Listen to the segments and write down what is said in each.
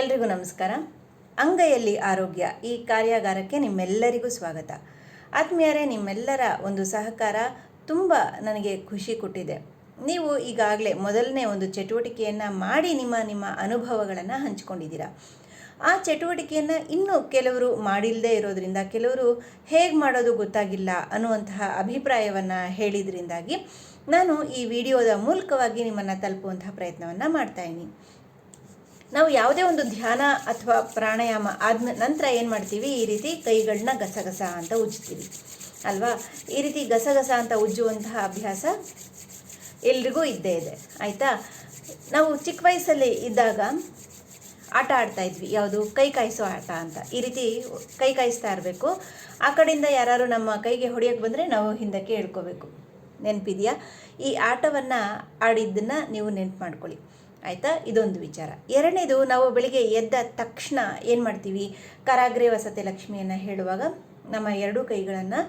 ಎಲ್ರಿಗೂ ನಮಸ್ಕಾರ. ಅಂಗೈಯಲ್ಲಿ ಆರೋಗ್ಯ ಈ ಕಾರ್ಯಾಗಾರಕ್ಕೆ ನಿಮ್ಮೆಲ್ಲರಿಗೂ ಸ್ವಾಗತ. ಆತ್ಮೀಯರೇ, ನಿಮ್ಮೆಲ್ಲರ ಒಂದು ಸಹಕಾರ ತುಂಬ ನನಗೆ ಖುಷಿ ಕೊಟ್ಟಿದೆ. ನೀವು ಈಗಾಗಲೇ ಮೊದಲನೇ ಒಂದು ಚಟುವಟಿಕೆಯನ್ನು ಮಾಡಿ ನಿಮ್ಮ ನಿಮ್ಮ ಅನುಭವಗಳನ್ನು ಹಂಚಿಕೊಂಡಿದ್ದೀರಾ. ಆ ಚಟುವಟಿಕೆಯನ್ನು ಇನ್ನೂ ಕೆಲವರು ಮಾಡಿಲ್ಲದೆ ಇರೋದರಿಂದ, ಕೆಲವರು ಹೇಗೆ ಮಾಡೋದು ಗೊತ್ತಾಗಿಲ್ಲ ಅನ್ನುವಂತಹ ಅಭಿಪ್ರಾಯವನ್ನು ಹೇಳಿದ್ರಿಂದಾಗಿ ನಾನು ಈ ವಿಡಿಯೋದ ಮೂಲಕವಾಗಿ ನಿಮ್ಮನ್ನು ತಲುಪುವಂತಹ ಪ್ರಯತ್ನವನ್ನು ಮಾಡ್ತಾಯಿದ್ದೀನಿ ನಾವು ಯಾವುದೇ ಒಂದು ಧ್ಯಾನ ಅಥವಾ ಪ್ರಾಣಾಯಾಮ ಆದ ನಂತರ ಏನು ಮಾಡ್ತೀವಿ? ಈ ರೀತಿ ಕೈಗಳನ್ನ ಗಸಗಸ ಅಂತ ಉಜ್ತೀವಿ ಅಲ್ವಾ? ಈ ರೀತಿ ಗಸಗಸ ಅಂತ ಉಜ್ಜುವಂತಹ ಅಭ್ಯಾಸ ಎಲ್ರಿಗೂ ಇದ್ದೇ ಇದೆ. ಆಯಿತಾ? ನಾವು ಚಿಕ್ಕ ವಯಸ್ಸಲ್ಲಿ ಇದ್ದಾಗ ಆಟ ಆಡ್ತಾ ಇದ್ವಿ. ಯಾವುದು? ಕೈ ಕಾಯಿಸೋ ಆಟ ಅಂತ. ಈ ರೀತಿ ಕೈ ಕಾಯಿಸ್ತಾ ಇರಬೇಕು. ಆ ಕಡೆಯಿಂದ ಯಾರು ನಮ್ಮ ಕೈಗೆ ಹೊಡೆಯೋಕ್ಕೆ ಬಂದರೆ ನಾವು ಹಿಂದಕ್ಕೆ ಹೇಳ್ಕೋಬೇಕು. ನೆನಪಿದೆಯಾ? ಈ ಆಟವನ್ನು ಆಡಿದ್ದನ್ನು ನೀವು ನೆನ್ಪು ಮಾಡ್ಕೊಳ್ಳಿ. ಆಯಿತಾ? ಇದೊಂದು ವಿಚಾರ. ಎರಡನೇದು, ನಾವು ಬೆಳಿಗ್ಗೆ ಎದ್ದ ತಕ್ಷಣ ಏನು ಮಾಡ್ತೀವಿ? ಕರಾಗ್ರೆ ವಸತಿ ಲಕ್ಷ್ಮಿಯನ್ನು ಹೇಳುವಾಗ ನಮ್ಮ ಎರಡೂ ಕೈಗಳನ್ನು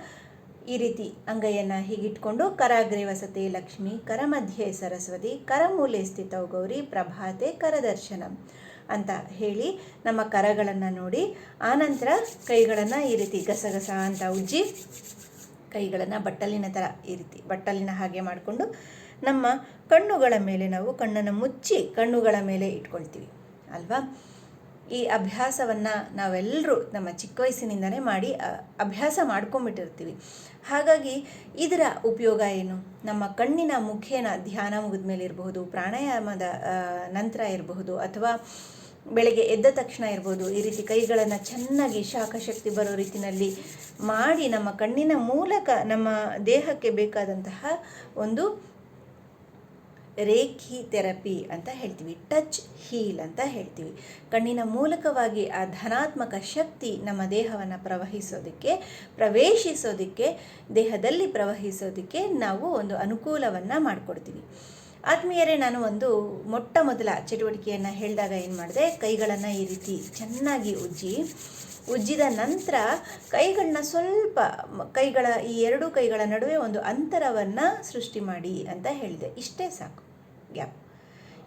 ಈ ರೀತಿ ಅಂಗೈಯನ್ನು ಹೀಗಿಟ್ಕೊಂಡು ಕರಾಗ್ರೆ ವಸತಿ ಲಕ್ಷ್ಮಿ, ಕರಮಧ್ಯೆ ಸರಸ್ವತಿ, ಕರಮೂಲೆ ಸ್ಥಿತವು ಗೌರಿ, ಪ್ರಭಾತೆ ಕರದರ್ಶನಂ ಅಂತ ಹೇಳಿ ನಮ್ಮ ಕರಗಳನ್ನು ನೋಡಿ ಆನಂತರ ಕೈಗಳನ್ನು ಈ ರೀತಿ ಗಸಗಸ ಅಂತ ಉಜ್ಜಿ ಕೈಗಳನ್ನು ಬಟ್ಟಲಿನ ಥರ ಈ ರೀತಿ ಬಟ್ಟಲಿನ ಹಾಗೆ ಮಾಡಿಕೊಂಡು ನಮ್ಮ ಕಣ್ಣುಗಳ ಮೇಲೆ ನಾವು ಕಣ್ಣನ್ನು ಮುಚ್ಚಿ ಕಣ್ಣುಗಳ ಮೇಲೆ ಇಟ್ಕೊಳ್ತೀವಿ, ಅಲ್ವಾ? ಈ ಅಭ್ಯಾಸವನ್ನು ನಾವೆಲ್ಲರೂ ನಮ್ಮ ಚಿಕ್ಕ ವಯಸ್ಸಿನಿಂದಲೇ ಮಾಡಿ ಅಭ್ಯಾಸ ಮಾಡ್ಕೊಂಬಿಟ್ಟಿರ್ತೀವಿ ಹಾಗಾಗಿ ಇದರ ಉಪಯೋಗ ಏನು? ನಮ್ಮ ಕಣ್ಣಿನ ಮುಖೇನ ಧ್ಯಾನ ಮುಗಿದ ಮೇಲೆ ಇರಬಹುದು, ಪ್ರಾಣಾಯಾಮದ ನಂತರ ಇರಬಹುದು, ಅಥವಾ ಬೆಳಗ್ಗೆ ಎದ್ದ ತಕ್ಷಣ ಇರ್ಬೋದು, ಈ ರೀತಿ ಕೈಗಳನ್ನು ಚೆನ್ನಾಗಿ ಶಾಖಶಕ್ತಿ ಬರೋ ರೀತಿಯಲ್ಲಿ ಮಾಡಿ ನಮ್ಮ ಕಣ್ಣಿನ ಮೂಲಕ ನಮ್ಮ ದೇಹಕ್ಕೆ ಬೇಕಾದಂತಹ ಒಂದು ರೇಖಿ ಥೆರಪಿ ಅಂತ ಹೇಳ್ತೀವಿ, ಟಚ್ ಹೀಲ್ ಅಂತ ಹೇಳ್ತೀವಿ. ಕಣ್ಣಿನ ಮೂಲಕವಾಗಿ ಆ ಧನಾತ್ಮಕ ಶಕ್ತಿ ನಮ್ಮ ದೇಹವನ್ನು ಪ್ರವಹಿಸೋದಕ್ಕೆ, ಪ್ರವೇಶಿಸೋದಕ್ಕೆ, ದೇಹದಲ್ಲಿ ಪ್ರವಹಿಸೋದಕ್ಕೆ ನಾವು ಒಂದು ಅನುಕೂಲವನ್ನು ಮಾಡಿಕೊಡ್ತೀವಿ. ಆತ್ಮೀಯರೇ, ನಾನು ಒಂದು ಮೊಟ್ಟ ಮೊದಲ ಚಟುವಟಿಕೆಯನ್ನು ಹೇಳಿದಾಗ ಏನು ಮಾಡಿದೆ, ಕೈಗಳನ್ನು ಈ ರೀತಿ ಚೆನ್ನಾಗಿ ಉಜ್ಜಿ, ಉಜ್ಜಿದ ನಂತರ ಕೈಗಳನ್ನ ಸ್ವಲ್ಪ ಕೈಗಳ ಈ ಎರಡು ಕೈಗಳ ನಡುವೆ ಒಂದು ಅಂತರವನ್ನು ಸೃಷ್ಟಿ ಮಾಡಿ ಅಂತ ಹೇಳಿದೆ. ಇಷ್ಟೇ ಸಾಕು. ಗ್ಯಾಪ್.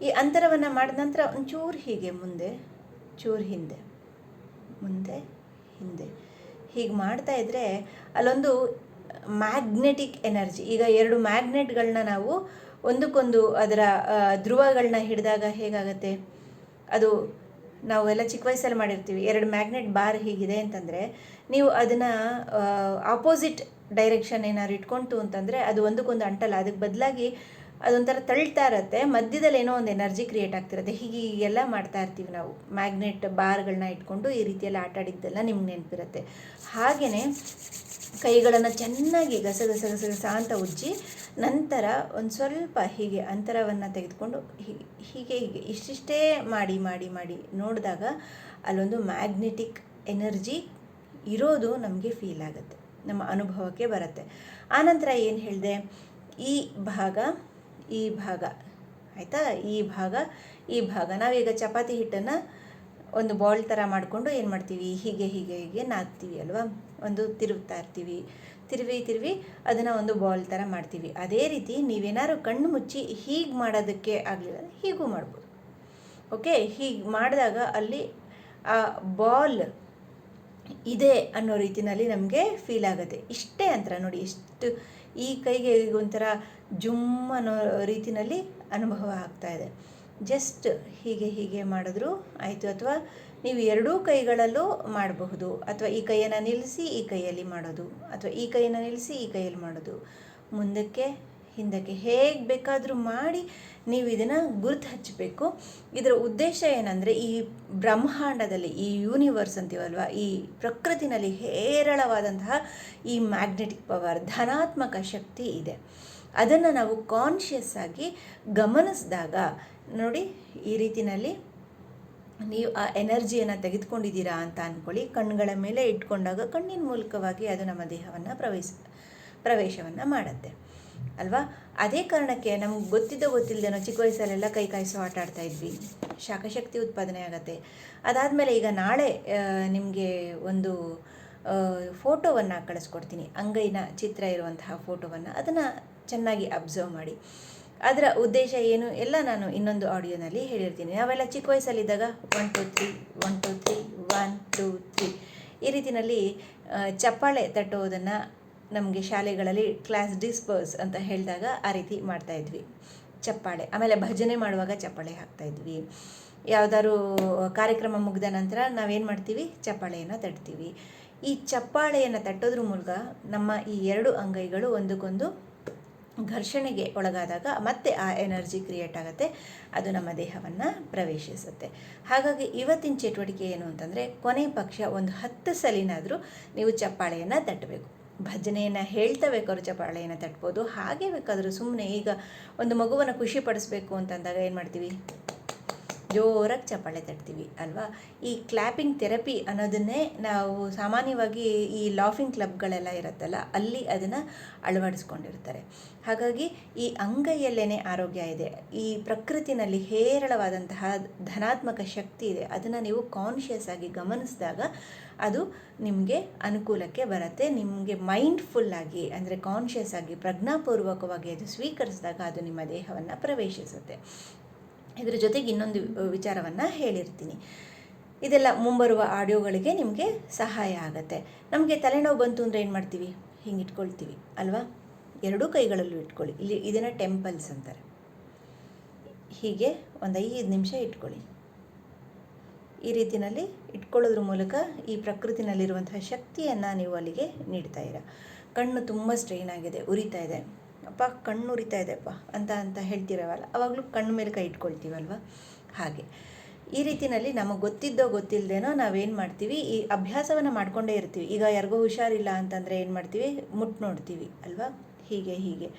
ಈ ಅಂತರವನ್ನು ಮಾಡಿದ ನಂತರ ಒಂಚೂರು ಹೀಗೆ ಮುಂದೆ, ಚೂರು ಹಿಂದೆ, ಮುಂದೆ, ಹಿಂದೆ. ಹೀಗೆ ಮಾಡ್ತಾ ಇದ್ದರೆ ಅಲ್ಲೊಂದು ಮ್ಯಾಗ್ನೆಟಿಕ್ ಎನರ್ಜಿ ಈಗ ಎರಡು ಮ್ಯಾಗ್ನೆಟ್ಗಳನ್ನ ನಾವು ಒಂದಕ್ಕೊಂದು ಅದರ ಧ್ರುವಗಳನ್ನ ಹಿಡಿದಾಗ ಹೇಗಾಗತ್ತೆ? ಅದು ನಾವೆಲ್ಲ ಚಿಕ್ಕ ವಯಸ್ಸಲ್ಲಿ ಮಾಡಿರ್ತೀವಿ. ಎರಡು ಮ್ಯಾಗ್ನೆಟ್ ಬಾರ್ ಹೀಗಿದೆ ಅಂತಂದರೆ ನೀವು ಅದನ್ನು ಆಪೋಸಿಟ್ ಡೈರೆಕ್ಷನ್ ಏನಾದ್ರು ಇಟ್ಕೊಂತು ಅಂತಂದರೆ ಅದು ಒಂದಕ್ಕೊಂದು ಅಂಟಲ್ಲ. ಅದಕ್ಕೆ ಬದಲಾಗಿ ಅದೊಂಥರ ತಳ್ತಾ ಇರುತ್ತೆ. ಮಧ್ಯದಲ್ಲಿ ಏನೋ ಒಂದು ಎನರ್ಜಿ ಕ್ರಿಯೇಟ್ ಆಗ್ತಿರುತ್ತೆ. ಹೀಗೆ ಹೀಗೆಲ್ಲ ಮಾಡ್ತಾ ಇರ್ತೀವಿ ನಾವು. ಮ್ಯಾಗ್ನೆಟ್ ಬಾರ್ಗಳನ್ನ ಇಟ್ಕೊಂಡು ಈ ರೀತಿಯಲ್ಲಿ ಆಟ ಆಡಿದ್ದೆಲ್ಲ ನಿಮ್ಗೆ ನೆನಪಿರುತ್ತೆ. ಹಾಗೆಯೇ ಕೈಗಳನ್ನು ಚೆನ್ನಾಗಿ ಗಸಗಸ ಗಸಗಸ ಅಂತ ಉಜ್ಜಿ ನಂತರ ಒಂದು ಸ್ವಲ್ಪ ಹೀಗೆ ಅಂತರವನ್ನು ತೆಗೆದುಕೊಂಡು ಹೀಗೆ ಹೀಗೆ ಹೀಗೆ ಇಷ್ಟಿಷ್ಟೇ ಮಾಡಿ ಮಾಡಿ ಮಾಡಿ ನೋಡಿದಾಗ ಅಲ್ಲೊಂದು ಮ್ಯಾಗ್ನೆಟಿಕ್ ಎನರ್ಜಿ ಇರೋದು ನಮಗೆ ಫೀಲ್ ಆಗುತ್ತೆ. ನಮ್ಮ ಅನುಭವಕ್ಕೆ ಬರುತ್ತೆ. ಆನಂತರ ಏನು ಹೇಳಿದೆ? ಈ ಭಾಗ ಈ ಭಾಗ. ಆಯಿತಾ? ಈ ಭಾಗ ಈ ಭಾಗ. ನಾವೀಗ ಚಪಾತಿ ಹಿಟ್ಟನ್ನು ಒಂದು ಬಾಲ್ ಥರ ಮಾಡಿಕೊಂಡು ಏನು ಮಾಡ್ತೀವಿ? ಹೀಗೆ ಹೀಗೆ ಹೀಗೆ ನಾದ್ತೀವಿ ಅಲ್ವಾ? ಒಂದು ತಿರುಗ್ತಾ ಇರ್ತೀವಿ. ತಿರುವಿ ತಿರುವಿ ಅದನ್ನು ಒಂದು ಬಾಲ್ ಥರ ಮಾಡ್ತೀವಿ. ಅದೇ ರೀತಿ ನೀವೇನಾದ್ರು ಕಣ್ಣು ಮುಚ್ಚಿ ಹೀಗೆ ಮಾಡೋದಕ್ಕೆ ಆಗಲಿಲ್ಲ ಹೀಗೂ ಮಾಡ್ಬೋದು. ಓಕೆ ಹೀಗೆ ಮಾಡಿದಾಗ ಅಲ್ಲಿ ಆ ಬಾಲ್ ಇದೆ ಅನ್ನೋ ರೀತಿಯಲ್ಲಿ ನಮಗೆ ಫೀಲ್ ಆಗುತ್ತೆ. ಇಷ್ಟೇ ಅಂತರ ನೋಡಿ, ಎಷ್ಟು ಈ ಕೈಗೆ ಒಂಥರ ಜುಮ್ ಅನ್ನೋ ರೀತಿಯಲ್ಲಿ ಅನುಭವ ಆಗ್ತಾ ಇದೆ. ಜಸ್ಟ್ ಹೀಗೆ ಹೀಗೆ ಮಾಡಿದ್ರು ಆಯಿತು. ಅಥವಾ ನೀವು ಎರಡೂ ಕೈಗಳಲ್ಲೂ ಮಾಡಬಹುದು. ಅಥವಾ ಈ ಕೈಯನ್ನು ನಿಲ್ಲಿಸಿ ಈ ಕೈಯಲ್ಲಿ ಮಾಡೋದು. ಅಥವಾ ಈ ಕೈಯನ್ನು ನಿಲ್ಲಿಸಿ ಈ ಕೈಯಲ್ಲಿ ಮಾಡೋದು. ಮುಂದಕ್ಕೆ ಹಿಂದಕ್ಕೆ ಹೇಗೆ ಬೇಕಾದರೂ ಮಾಡಿ ನೀವು ಇದನ್ನು ಗುರುತು ಹಚ್ಚಬೇಕು. ಇದರ ಉದ್ದೇಶ ಏನಂದರೆ ಈ ಬ್ರಹ್ಮಾಂಡದಲ್ಲಿ ಈ ಯೂನಿವರ್ಸ್ ಅಂತೀವಲ್ವ, ಈ ಪ್ರಕೃತಿನಲ್ಲಿ ಹೇರಳವಾದಂತಹ ಈ ಮ್ಯಾಗ್ನೆಟಿಕ್ ಪವರ್ ಧನಾತ್ಮಕ ಶಕ್ತಿ ಇದೆ. ಅದನ್ನು ನಾವು ಕಾನ್ಷಿಯಸ್ ಆಗಿ ಗಮನಿಸಿದಾಗ, ನೋಡಿ ಈ ರೀತಿಯಲ್ಲಿ ನೀವು ಆ ಎನರ್ಜಿಯನ್ನು ತೆಗೆದುಕೊಂಡಿದ್ದೀರಾ ಅಂತ ಅಂದ್ಕೊಳ್ಳಿ ಕಣ್ಣುಗಳ ಮೇಲೆ ಇಟ್ಕೊಂಡಾಗ ಕಣ್ಣಿನ ಮೂಲಕವಾಗಿ ಅದು ನಮ್ಮ ದೇಹವನ್ನು ಪ್ರವೇಶ, ಪ್ರವೇಶವನ್ನು ಮಾಡುತ್ತೆ. ಅಲ್ವಾ? ಅದೇ ಕಾರಣಕ್ಕೆ ನಮ್ಗೆ ಗೊತ್ತಿದ್ದ ಗೊತ್ತಿಲ್ಲದೇನೋ ಚಿಕ್ಕ ವಯಸ್ಸಲ್ಲೆಲ್ಲ ಕೈ ಕಾಯಿಸೋ ಆಟ ಆಡ್ತಾ ಇದ್ವಿ. ಶಾಖಶಕ್ತಿ ಉತ್ಪಾದನೆ ಆಗುತ್ತೆ. ಅದಾದಮೇಲೆ ಈಗ ನಾಳೆ ನಿಮಗೆ ಒಂದು ಫೋಟೋವನ್ನು ಕಳಿಸ್ಕೊಡ್ತೀನಿ. ಅಂಗೈನ ಚಿತ್ರ ಇರುವಂತಹ ಫೋಟೋವನ್ನು. ಅದನ್ನು ಚೆನ್ನಾಗಿ ಅಬ್ಸರ್ವ್ ಮಾಡಿ. ಅದರ ಉದ್ದೇಶ ಏನು? ಎಲ್ಲ ನಾನು ಇನ್ನೊಂದು ಆಡಿಯೋನಲ್ಲಿ ಹೇಳಿರ್ತೀನಿ. ನಾವೆಲ್ಲ ಚಿಕ್ಕ ವಯಸ್ಸಲ್ಲಿದ್ದಾಗ one two three one two three one two three ಈ ರೀತಿಯಲ್ಲಿ ಚಪ್ಪಾಳೆ ತಟ್ಟುವುದನ್ನು ನಮಗೆ ಶಾಲೆಗಳಲ್ಲಿ ಕ್ಲಾಸ್ ಡಿಸ್ಪರ್ಸ್ ಅಂತ ಹೇಳಿದಾಗ ಆ ರೀತಿ ಮಾಡ್ತಾಯಿದ್ವಿ ಚಪ್ಪಾಳೆ, ಆಮೇಲೆ ಭಜನೆ ಮಾಡುವಾಗ ಚಪ್ಪಾಳೆ ಹಾಕ್ತಾಯಿದ್ವಿ ಯಾವುದಾದ್ರು ಕಾರ್ಯಕ್ರಮ ಮುಗಿದ ನಂತರ ನಾವೇನು ಮಾಡ್ತೀವಿ? ಚಪ್ಪಾಳೆಯನ್ನು ತಟ್ತೀವಿ. ಈ ಚಪ್ಪಾಳೆಯನ್ನು ತಟ್ಟೋದ್ರ ಮೂಲಕ ನಮ್ಮ ಈ ಎರಡು ಅಂಗೈಗಳು ಒಂದಕ್ಕೊಂದು ಘರ್ಷಣೆಗೆ ಒಳಗಾದಾಗ ಮತ್ತೆ ಆ ಎನರ್ಜಿ ಕ್ರಿಯೇಟ್ ಆಗುತ್ತೆ, ಅದು ನಮ್ಮ ದೇಹವನ್ನು ಪ್ರವೇಶಿಸುತ್ತೆ. ಹಾಗಾಗಿ ಇವತ್ತಿನ ಚಟುವಟಿಕೆ ಏನು ಅಂತಂದರೆ, ಕೊನೆ ಪಕ್ಷ ಒಂದು ಹತ್ತು ಸಲಿನಾದರೂ ನೀವು ಚಪ್ಪಾಳೆಯನ್ನು ತಟ್ಟಬೇಕು ಭಜನೆಯನ್ನು ಹೇಳ್ತಾ ಬೇಕಾದ್ರೂ ಚಪ್ಪಾಳೆಯನ್ನು ತಟ್ಬೋದು. ಹಾಗೆ ಬೇಕಾದರೂ ಸುಮ್ಮನೆ ಈಗ ಒಂದು ಮಗುವನ್ನು ಖುಷಿ ಪಡಿಸ್ಬೇಕು ಅಂತಂದಾಗ ಏನು ಮಾಡ್ತೀವಿ? ಜೋರಾಗಿ ಚಪಾಳೆ ತಟ್ತೀವಿ ಅಲ್ವಾ? ಈ ಕ್ಲ್ಯಾಪಿಂಗ್ ಥೆರಪಿ ಅನ್ನೋದನ್ನೇ ನಾವು ಸಾಮಾನ್ಯವಾಗಿ ಈ ಲಾಫಿಂಗ್ ಕ್ಲಬ್ಗಳೆಲ್ಲ ಇರುತ್ತಲ್ಲ, ಅಲ್ಲಿ ಅದನ್ನು ಅಳವಡಿಸ್ಕೊಂಡಿರ್ತಾರೆ. ಹಾಗಾಗಿ ಈ ಅಂಗೈಯಲ್ಲೇ ಆರೋಗ್ಯ ಇದೆ, ಈ ಪ್ರಕೃತಿನಲ್ಲಿ ಹೇರಳವಾದಂತಹ ಧನಾತ್ಮಕ ಶಕ್ತಿ ಇದೆ, ಅದನ್ನು ನೀವು ಕಾನ್ಷಿಯಸ್ ಆಗಿ ಗಮನಿಸಿದಾಗ ಅದು ನಿಮಗೆ ಅನುಕೂಲಕ್ಕೆ ಬರುತ್ತೆ. ನಿಮಗೆ ಮೈಂಡ್ಫುಲ್ಲಾಗಿ ಅಂದರೆ ಕಾನ್ಷಿಯಸ್ ಆಗಿ, ಪ್ರಜ್ಞಾಪೂರ್ವಕವಾಗಿ ಅದು ಸ್ವೀಕರಿಸಿದಾಗ ಅದು ನಿಮ್ಮ ದೇಹವನ್ನು ಪ್ರವೇಶಿಸುತ್ತೆ. ಇದರ ಜೊತೆಗೆ ಇನ್ನೊಂದು ವಿಚಾರವನ್ನು ಹೇಳಿರ್ತೀನಿ. ಇದೆಲ್ಲ ಮುಂಬರುವ ಆಡಿಯೋಗಳಿಗೆ ನಿಮಗೆ ಸಹಾಯ ಆಗುತ್ತೆ. ನಮಗೆ ತಲೆನೋವು ಬಂತು ಅಂದರೆ ಏನು ಮಾಡ್ತೀವಿ? ಹಿಂಗೆ ಇಟ್ಕೊಳ್ತೀವಿ, ಅಲ್ವಾ? ಎರಡೂ ಕೈಗಳಲ್ಲೂ ಇಟ್ಕೊಳ್ಳಿ. ಇಲ್ಲಿ ಇದನ್ನು ಟೆಂಪಲ್ಸ್ ಅಂತಾರೆ. ಹೀಗೆ ಒಂದು ಐದು ನಿಮಿಷ ಇಟ್ಕೊಳ್ಳಿ. ಈ ರೀತಿಯಲ್ಲಿ ಇಟ್ಕೊಳ್ಳೋದ್ರ ಮೂಲಕ ಈ ಪ್ರಕೃತಿನಲ್ಲಿರುವಂತಹ ಶಕ್ತಿಯನ್ನು ನೀವು ಅಲ್ಲಿಗೆ ನೀಡ್ತಾ ಇರ ಕಣ್ಣು ತುಂಬ ಸ್ಟ್ರೈನ್ ಆಗಿದೆ, ಉರಿತಾ ಇದೆ. ಅಪ್ಪ, ಕಣ್ಣು ಉರಿತಾ ಇದೆಪ್ಪ ಅಂತ ಅಂತ ಹೇಳ್ತಿರವಲ್ಲ, ಅವಾಗಲೂ ಕಣ್ಣು ಮೇಲೆ ಕೈ ಇಟ್ಕೊಳ್ತೀವಲ್ವ? ಹಾಗೆ. ಈ ರೀತಿಯಲ್ಲಿ ನಮಗೆ ಗೊತ್ತಿದ್ದೋ ಗೊತ್ತಿಲ್ಲದೇನೋ ನಾವೇನು ಮಾಡ್ತೀವಿ, ಈ ಅಭ್ಯಾಸವನ್ನು ಮಾಡ್ಕೊಂಡೇ ಇರ್ತೀವಿ. ಈಗ ಯಾರಿಗೋ ಹುಷಾರಿಲ್ಲ ಅಂತಂದರೆ ಏನು ಮಾಡ್ತೀವಿ? ಮುಟ್ಟು ನೋಡ್ತೀವಿ, ಅಲ್ವಾ? ಹೀಗೆ ಹೀಗೆ.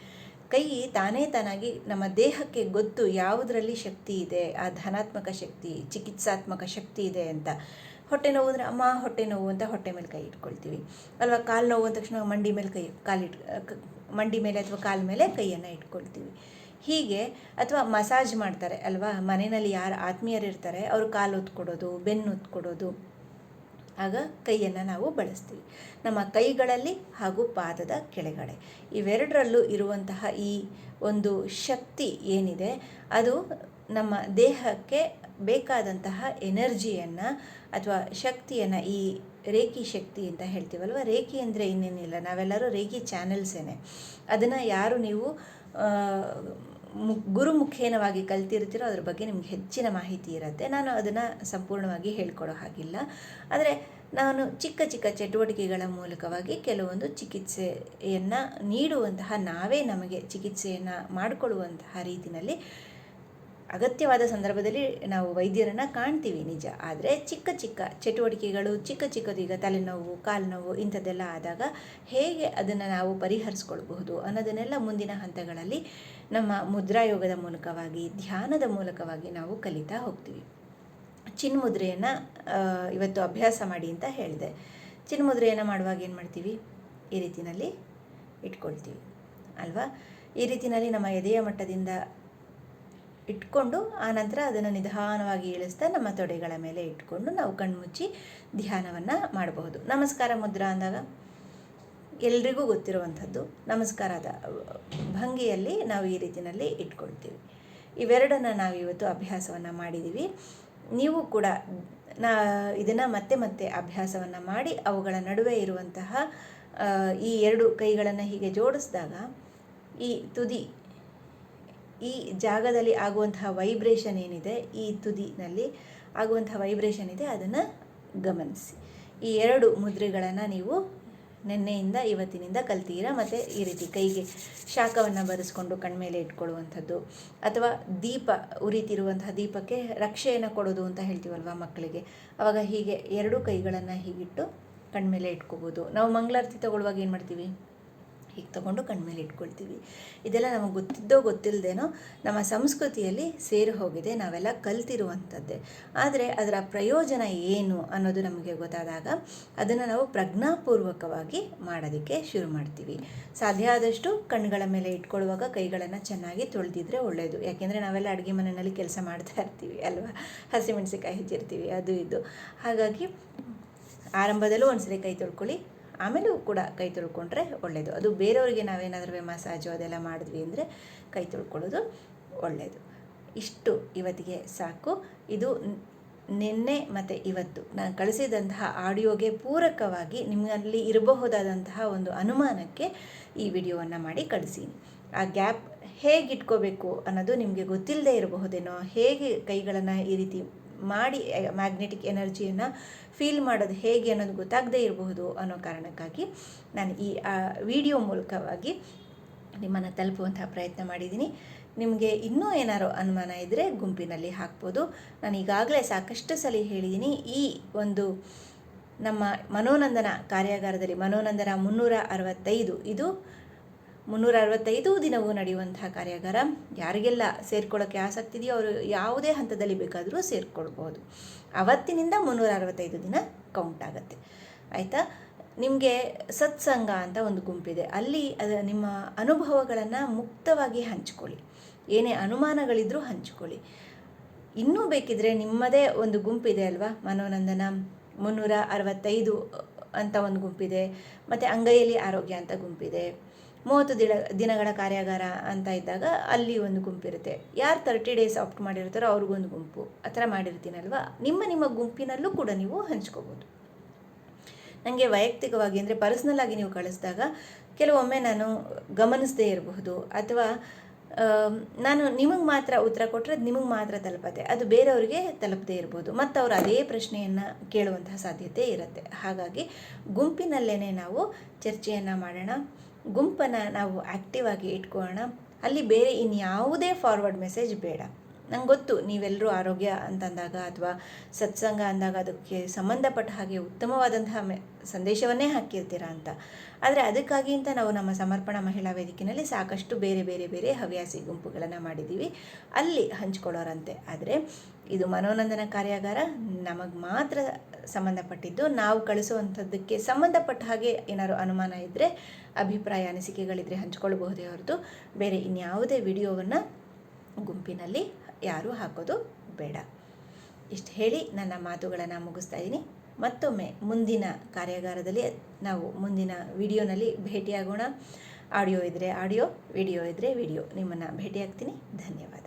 ಕೈ ತಾನೇ ತಾನಾಗಿ ನಮ್ಮ ದೇಹಕ್ಕೆ ಗೊತ್ತು ಯಾವುದರಲ್ಲಿ ಶಕ್ತಿ ಇದೆ, ಆ ಧನಾತ್ಮಕ ಶಕ್ತಿ, ಚಿಕಿತ್ಸಾತ್ಮಕ ಶಕ್ತಿ ಇದೆ ಅಂತ. ಹೊಟ್ಟೆ ನೋವು ಅಂದರೆ, ಅಮ್ಮ ಹೊಟ್ಟೆ ನೋವು ಅಂತ ಹೊಟ್ಟೆ ಮೇಲೆ ಕೈ ಇಟ್ಕೊಳ್ತೀವಿ. ಅಲ್ವಾ ಕಾಲು ನೋವು ಅಂದ ತಕ್ಷಣ ಮಂಡಿ ಮೇಲೆ ಕೈ ಕಾಲಿಟ್ ಮಂಡಿ ಮೇಲೆ ಅಥವಾ ಕಾಲ ಮೇಲೆ ಕೈಯನ್ನು ಇಟ್ಕೊಳ್ತೀವಿ. ಹೀಗೆ ಅಥವಾ ಮಸಾಜ್ ಮಾಡ್ತಾರೆ, ಅಲ್ವಾ? ಮನೆಯಲ್ಲಿ ಯಾರು ಆತ್ಮೀಯರು ಇರ್ತಾರೆ, ಅವರು ಕಾಲು ಒತ್ಕೊಡೋದು ಬೆನ್ನು ಒತ್ಕೊಡೋದು ಆಗ ಕೈಯನ್ನು ನಾವು ಬಳಸ್ತೀವಿ. ನಮ್ಮ ಕೈಗಳಲ್ಲಿ ಹಾಗೂ ಪಾದದ ಕೆಳಗಡೆ. ಇವೆರಡರಲ್ಲೂ ಇರುವಂತಹ ಈ ಒಂದು ಶಕ್ತಿ ಏನಿದೆ, ಅದು ನಮ್ಮ ದೇಹಕ್ಕೆ ಬೇಕಾದಂತಹ ಎನರ್ಜಿಯನ್ನು ಅಥವಾ ಶಕ್ತಿಯನ್ನು, ಈ ರೇಖಿ ಶಕ್ತಿ ಅಂತ ಹೇಳ್ತೀವಲ್ವ? ರೇಖಿ ಅಂದರೆ ಇನ್ನೇನಿಲ್ಲ. ನಾವೆಲ್ಲರೂ ರೇಖಿ ಚಾನೆಲ್ಸೇನೆ ಅದನ್ನು ಯಾರು ನೀವು ಗುರುಮುಖೇನವಾಗಿ ಕಲ್ತಿರ್ತೀರೋ ಅದ್ರ ಬಗ್ಗೆ ನಿಮ್ಗೆ ಹೆಚ್ಚಿನ ಮಾಹಿತಿ ಇರುತ್ತೆ. ನಾನು ಅದನ್ನು ಸಂಪೂರ್ಣವಾಗಿ ಹೇಳ್ಕೊಡೋ ಹಾಗಿಲ್ಲ. ಆದರೆ ನಾನು ಚಿಕ್ಕ ಚಿಕ್ಕ ಚಟುವಟಿಕೆಗಳ ಮೂಲಕವಾಗಿ ಕೆಲವೊಂದು ಚಿಕಿತ್ಸೆಯನ್ನು ನೀಡುವಂತಹ, ನಾವೇ ನಮಗೆ ಚಿಕಿತ್ಸೆಯನ್ನು ಮಾಡಿಕೊಳ್ಳುವಂತಹ ರೀತಿಯಲ್ಲಿ ಅಗತ್ಯವಾದ ಸಂದರ್ಭದಲ್ಲಿ ನಾವು ವೈದ್ಯರನ್ನು ಕಾಣ್ತೀವಿ ನಿಜ. ಆದರೆ ಚಿಕ್ಕ ಚಿಕ್ಕ ಚಟುವಟಿಕೆಗಳು, ಚಿಕ್ಕ ಚಿಕ್ಕದು ಈಗ ತಲೆನೋವು, ಕಾಲುನೋವು ಇಂಥದ್ದೆಲ್ಲ ಆದಾಗ ಹೇಗೆ ಅದನ್ನು ನಾವು ಪರಿಹರಿಸ್ಕೊಳ್ಬಹುದು ಅನ್ನೋದನ್ನೆಲ್ಲ ಮುಂದಿನ ಹಂತಗಳಲ್ಲಿ ನಮ್ಮ ಮುದ್ರಾಯೋಗದ ಮೂಲಕವಾಗಿ, ಧ್ಯಾನದ ಮೂಲಕವಾಗಿ ನಾವು ಕಲಿತಾ ಹೋಗ್ತೀವಿ. ಚಿನ್ಮುದ್ರೆಯನ್ನು ಇವತ್ತು ಅಭ್ಯಾಸ ಮಾಡಿ ಅಂತ ಹೇಳಿದೆ. ಚಿನ್ಮುದ್ರೆಯನ್ನು ಮಾಡುವಾಗ ಏನು ಮಾಡ್ತೀವಿ? ಈ ರೀತಿಯಲ್ಲಿ ಇಟ್ಕೊಳ್ತೀವಿ. ಅಲ್ವಾ? ಈ ರೀತಿಯಲ್ಲಿ ನಮ್ಮ ಎದೆಯ ಮಟ್ಟದಿಂದ ಇಟ್ಕೊಂಡು ಆನಂತರ ಅದನ್ನು ನಿಧಾನವಾಗಿ ಇಳಿಸ್ತಾ ನಮ್ಮ ತೊಡೆಗಳ ಮೇಲೆ ಇಟ್ಕೊಂಡು ನಾವು ಕಣ್ಮುಚ್ಚಿ ಧ್ಯಾನವನ್ನು ಮಾಡಬಹುದು. ನಮಸ್ಕಾರ ಮುದ್ರಾ ಅಂದಾಗ ಎಲ್ರಿಗೂ ಗೊತ್ತಿರುವಂಥದ್ದು ನಮಸ್ಕಾರದ ಭಂಗಿಯಲ್ಲಿ ನಾವು ಈ ರೀತಿಯಲ್ಲಿ ಇಟ್ಕೊಳ್ತೀವಿ. ಇವೆರಡನ್ನು ನಾವು ಇವತ್ತು ಅಭ್ಯಾಸವನ್ನು ಮಾಡಿದ್ದೀವಿ ನೀವು ಕೂಡ ನಾ ಇದನ್ನು ಮತ್ತೆ ಮತ್ತೆ ಅಭ್ಯಾಸವನ್ನು ಮಾಡಿ ಅವುಗಳ ನಡುವೆ ಇರುವಂತಹ ಈ ಎರಡು ಕೈಗಳನ್ನು ಹೀಗೆ ಜೋಡಿಸಿದಾಗ ಈ ತುದಿ ಈ ಜಾಗದಲ್ಲಿ ಆಗುವಂತಹ ವೈಬ್ರೇಷನ್ ಏನಿದೆ, ಈ ತುದಿನಲ್ಲಿ ಆಗುವಂತಹ ವೈಬ್ರೇಷನ್ ಇದೆ, ಅದನ್ನು ಗಮನಿಸಿ. ಈ ಎರಡು ಮುದ್ರೆಗಳನ್ನು ನೀವು ನಿನ್ನೆಯಿಂದ ಇವತ್ತಿನಿಂದ ಕಲ್ತೀರಾ? ಮತ್ತು ಈ ರೀತಿ ಕೈಗೆ ಶಾಖವನ್ನು ಬರೆಸ್ಕೊಂಡು ಕಣ್ಮೇಲೆ ಇಟ್ಕೊಳ್ಳುವಂಥದ್ದು, ಅಥವಾ ದೀಪ ಉರಿತಿರುವಂತಹ ದೀಪಕ್ಕೆ ರಕ್ಷೆಯನ್ನು ಕೊಡೋದು ಅಂತ ಹೇಳ್ತೀವಲ್ವ ಮಕ್ಕಳಿಗೆ? ಆವಾಗ ಹೀಗೆ ಎರಡೂ ಕೈಗಳನ್ನು ಹೀಗಿಟ್ಟು ಕಣ್ಮೇಲೆ ಇಟ್ಕೋಬೋದು. ನಾವು ಮಂಗಳಾರತಿ ತಗೊಳ್ಳುವಾಗ ಏನು ಮಾಡ್ತೀವಿ? ಹೀಗೆ ತಗೊಂಡು ಕಣ್ಮೇಲೆ ಇಟ್ಕೊಳ್ತೀವಿ. ಇದೆಲ್ಲ ನಮಗೆ ಗೊತ್ತಿದ್ದೋ ಗೊತ್ತಿಲ್ಲದೇನೋ ನಮ್ಮ ಸಂಸ್ಕೃತಿಯಲ್ಲಿ ಸೇರಿ ಹೋಗಿದೆ, ನಾವೆಲ್ಲ ಕಲ್ತಿರುವಂಥದ್ದೇ. ಆದರೆ ಅದರ ಪ್ರಯೋಜನ ಏನು ಅನ್ನೋದು ನಮಗೆ ಗೊತ್ತಾದಾಗ ಅದನ್ನು ನಾವು ಪ್ರಜ್ಞಾಪೂರ್ವಕವಾಗಿ ಮಾಡೋದಕ್ಕೆ ಶುರು ಮಾಡ್ತೀವಿ. ಸಾಧ್ಯ ಆದಷ್ಟು ಕಣ್ಣುಗಳ ಮೇಲೆ ಇಟ್ಕೊಳ್ಳುವಾಗ ಕೈಗಳನ್ನು ಚೆನ್ನಾಗಿ ತೊಳೆದಿದ್ರೆ ಒಳ್ಳೆಯದು ಯಾಕೆಂದರೆ ನಾವೆಲ್ಲ ಅಡುಗೆ ಮನೆಯಲ್ಲಿ ಕೆಲಸ ಮಾಡ್ತಾ ಇರ್ತೀವಿ, ಅಲ್ವಾ? ಹಸಿಮೆಣಸಿಕಾಯಿ ಹೆಚ್ಚಿರ್ತೀವಿ, ಅದು ಇದು. ಹಾಗಾಗಿ ಆರಂಭದಲ್ಲೂ ಒಂದ್ಸರಿ ಕೈ ತೊಳ್ಕೊಳ್ಳಿ. ಆಮೇಲೂ ಕೂಡ ಕೈ ತೊಳ್ಕೊಂಡ್ರೆ ಒಳ್ಳೆಯದು ಅದು ಬೇರೆಯವರಿಗೆ ನಾವೇನಾದರೂ ಮಸಾಜು ಅದೆಲ್ಲ ಮಾಡಿದ್ವಿ ಅಂದರೆ ಕೈ ತೊಳ್ಕೊಳ್ಳೋದು ಒಳ್ಳೆಯದು ಇಷ್ಟು ಇವತ್ತಿಗೆ ಸಾಕು. ಇದು ನಿನ್ನೆ ಮತ್ತು ಇವತ್ತು. ನಾನು ಕಳಿಸಿದಂತಹ ಆಡಿಯೋಗೆ ಪೂರಕವಾಗಿ ನಿಮ್ಮಲ್ಲಿ ಇರಬಹುದಾದಂತಹ ಒಂದು ಅನುಮಾನಕ್ಕೆ ಈ ವಿಡಿಯೋವನ್ನು ಮಾಡಿ ಕಳಿಸೀನಿ. ಆ ಗ್ಯಾಪ್ ಹೇಗೆ ಇಟ್ಕೋಬೇಕು ಅನ್ನೋದು ನಿಮಗೆ ಗೊತ್ತಿಲ್ಲದೆ ಇರಬಹುದೇನೋ, ಹೇಗೆ ಕೈಗಳನ್ನು ಈ ರೀತಿ ಮಾಡಿ ಮ್ಯಾಗ್ನೆಟಿಕ್ ಎನರ್ಜಿಯನ್ನು ಫೀಲ್ ಮಾಡೋದು ಹೇಗೆ ಅನ್ನೋದು ಗೊತ್ತಾಗದೇ ಇರಬಹುದು ಅನ್ನೋ ಕಾರಣಕ್ಕಾಗಿ ನಾನು ಈ ವಿಡಿಯೋ ಮೂಲಕವಾಗಿ ನಿಮ್ಮನ್ನು ತಲುಪುವಂತಹ ಪ್ರಯತ್ನ ಮಾಡಿದ್ದೀನಿ. ನಿಮಗೆ ಇನ್ನೂ ಏನಾರು ಅನುಮಾನ ಇದ್ದರೆ ಗುಂಪಿನಲ್ಲಿ ಹಾಕ್ಬೋದು. ನಾನು ಈಗಾಗಲೇ ಸಾಕಷ್ಟು ಸಲ ಹೇಳಿದ್ದೀನಿ, ಈ ಒಂದು ನಮ್ಮ ಮನೋನಂದನ ಕಾರ್ಯಾಗಾರದಲ್ಲಿ ಮನೋನಂದನ ಮುನ್ನೂರ ಅರವತ್ತೈದು, ಇದು ಮುನ್ನೂರ ಅರವತ್ತೈದು ದಿನವೂ ನಡೆಯುವಂತಹ ಕಾರ್ಯಾಗಾರ. ಯಾರಿಗೆಲ್ಲ ಸೇರ್ಕೊಳ್ಳೋಕ್ಕೆ ಆಸಕ್ತಿ ಇದೆಯೋ ಅವರು ಯಾವುದೇ ಹಂತದಲ್ಲಿ ಬೇಕಾದರೂ ಸೇರ್ಕೊಳ್ಬೋದು ಅವತ್ತಿನಿಂದ ಮುನ್ನೂರ ಅರವತ್ತೈದು ದಿನ ಕೌಂಟ್ ಆಗುತ್ತೆ. ಆಯಿತಾ? ನಿಮಗೆ ಸತ್ಸಂಗ ಅಂತ ಒಂದು ಗುಂಪಿದೆ. ಅಲ್ಲಿ ಅದು ನಿಮ್ಮ ಅನುಭವಗಳನ್ನು ಮುಕ್ತವಾಗಿ ಹಂಚ್ಕೊಳ್ಳಿ. ಏನೇ ಅನುಮಾನಗಳಿದ್ರೂ ಹಂಚ್ಕೊಳ್ಳಿ. ಇನ್ನೂ ಬೇಕಿದ್ರೆ ನಿಮ್ಮದೇ ಒಂದು ಗುಂಪಿದೆ ಅಲ್ವಾ? ಮನೋನಂದನ ಮುನ್ನೂರ ಅರವತ್ತೈದು ಅಂತ ಒಂದು ಗುಂಪಿದೆ. ಮತ್ತು ಅಂಗೈಯಲ್ಲಿ ಆರೋಗ್ಯ ಅಂತ ಗುಂಪಿದೆ. ಮೂವತ್ತು ದಿನ, ದಿನಗಳ ಕಾರ್ಯಾಗಾರ ಅಂತ ಇದ್ದಾಗ ಅಲ್ಲಿ ಒಂದು ಗುಂಪಿರುತ್ತೆ ಯಾರು ತರ್ಟಿ ಡೇಸ್ ಆಪ್ಟ್ ಮಾಡಿರ್ತಾರೋ ಅವ್ರಿಗೊಂದು ಗುಂಪು. ಆ ಥರ ಮಾಡಿರ್ತೀನಲ್ವಾ? ನಿಮ್ಮ ನಿಮ್ಮ ಗುಂಪಿನಲ್ಲೂ ಕೂಡ ನೀವು ಹಂಚ್ಕೋಬೋದು. ನನಗೆ ವೈಯಕ್ತಿಕವಾಗಿ ಅಂದರೆ ಪರ್ಸ್ನಲ್ಲಾಗಿ ನೀವು ಕಳಿಸಿದಾಗ ಕೆಲವೊಮ್ಮೆ ನಾನು ಗಮನಿಸದೇ ಇರಬಹುದು. ಅಥವಾ ನಾನು ನಿಮಗೆ ಮಾತ್ರ ಉತ್ತರ ಕೊಟ್ಟರೆ ನಿಮಗೆ ಮಾತ್ರ ತಲುಪತ್ತೆ. ಅದು ಬೇರೆಯವರಿಗೆ ತಲುಪದೇ ಇರ್ಬೋದು ಮತ್ತು ಅವರು ಅದೇ ಪ್ರಶ್ನೆಯನ್ನು ಕೇಳುವಂತಹ ಸಾಧ್ಯತೆ ಇರುತ್ತೆ. ಹಾಗಾಗಿ ಗುಂಪಿನಲ್ಲೇ ನಾವು ಚರ್ಚೆಯನ್ನು ಮಾಡೋಣ. ಗುಂಪನ್ನು ನಾವು ಆ್ಯಕ್ಟಿವ್ ಆಗಿ ಇಟ್ಕೊಳ್ಳೋಣ. ಅಲ್ಲಿ ಬೇರೆ ಇನ್ಯಾವುದೇ ಫಾರ್ವರ್ಡ್ ಮೆಸೇಜ್ ಬೇಡ. ನಂಗೆ ಗೊತ್ತು ನೀವೆಲ್ಲರೂ ಆರೋಗ್ಯ ಅಂತಂದಾಗ ಅಥವಾ ಸತ್ಸಂಗ ಅಂದಾಗ ಅದಕ್ಕೆ ಸಂಬಂಧಪಟ್ಟ ಹಾಗೆ ಉತ್ತಮವಾದಂತಹ ಮೆ, ಸಂದೇಶವನ್ನೇ ಹಾಕಿರ್ತೀರ ಅಂತ. ಆದರೆ ಅದಕ್ಕಾಗಿ ಅಂತ ನಾವು ನಮ್ಮ ಸಮರ್ಪಣಾ ಮಹಿಳಾ ವೇದಿಕೆಯಲ್ಲಿ ಸಾಕಷ್ಟು ಬೇರೆ ಬೇರೆ ಬೇರೆ ಹವ್ಯಾಸಿ ಗುಂಪುಗಳನ್ನು ಮಾಡಿದ್ದೀವಿ. ಅಲ್ಲಿ ಹಂಚ್ಕೊಳ್ಳೋರಂತೆ. ಆದರೆ ಇದು ಮನೋನಂದನ ಕಾರ್ಯಾಗಾರ. ನಮಗೆ ಮಾತ್ರ ಸಂಬಂಧಪಟ್ಟಿದ್ದು, ನಾವು ಕಳಿಸುವಂಥದ್ದಕ್ಕೆ ಸಂಬಂಧಪಟ್ಟ ಹಾಗೆ ಏನಾದರೂ ಅನುಮಾನ ಇದ್ದರೆ ಅಭಿಪ್ರಾಯ ಅನಿಸಿಕೆಗಳಿದ್ದರೆ ಹಂಚ್ಕೊಳ್ಬಹುದೇ ಹೊರತು ಬೇರೆ ಇನ್ಯಾವುದೇ ವಿಡಿಯೋವನ್ನು ಗುಂಪಿನಲ್ಲಿ ಯಾರೂ ಹಾಕೋದು ಬೇಡ. ಇಷ್ಟು ಹೇಳಿ ನನ್ನ ಮಾತುಗಳನ್ನು ಮುಗಿಸ್ತಾ ಇದ್ದೀನಿ. ಮತ್ತೊಮ್ಮೆ ಮುಂದಿನ ಕಾರ್ಯಾಗಾರದಲ್ಲಿ ನಾವು ಮುಂದಿನ ವಿಡಿಯೋನಲ್ಲಿ ಭೇಟಿಯಾಗೋಣ. ಆಡಿಯೋ ಇದ್ದರೆ ಆಡಿಯೋ, ವಿಡಿಯೋ ಇದ್ದರೆ ವಿಡಿಯೋ. ನಿಮ್ಮನ್ನು ಭೇಟಿಯಾಗ್ತೀನಿ. ಧನ್ಯವಾದ.